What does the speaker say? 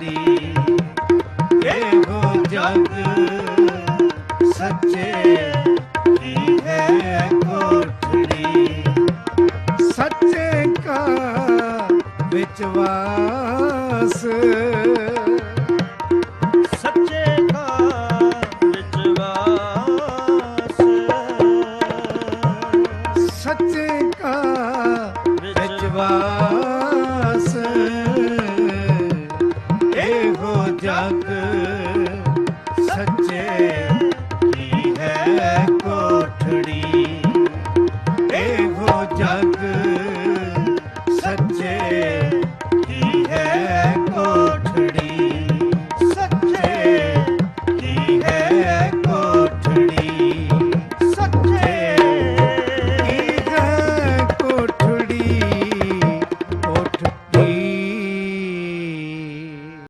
ਕੋਠੜੀ ਇਹੋ ਜਗ ਸੱਚੇ ਦੀ ਹੈ ਕੋਠੜੀ। ਸੱਚੇ ਕਾ ਵਿੱਚ ਵਾਸ। ਸੱਚੇ ਕਾ ਹੋ ਜਗ ਸੱਚੇ ਹੈ ਕੋਠੜੀ ਇਹ ਜਗ ਸੱਚੇ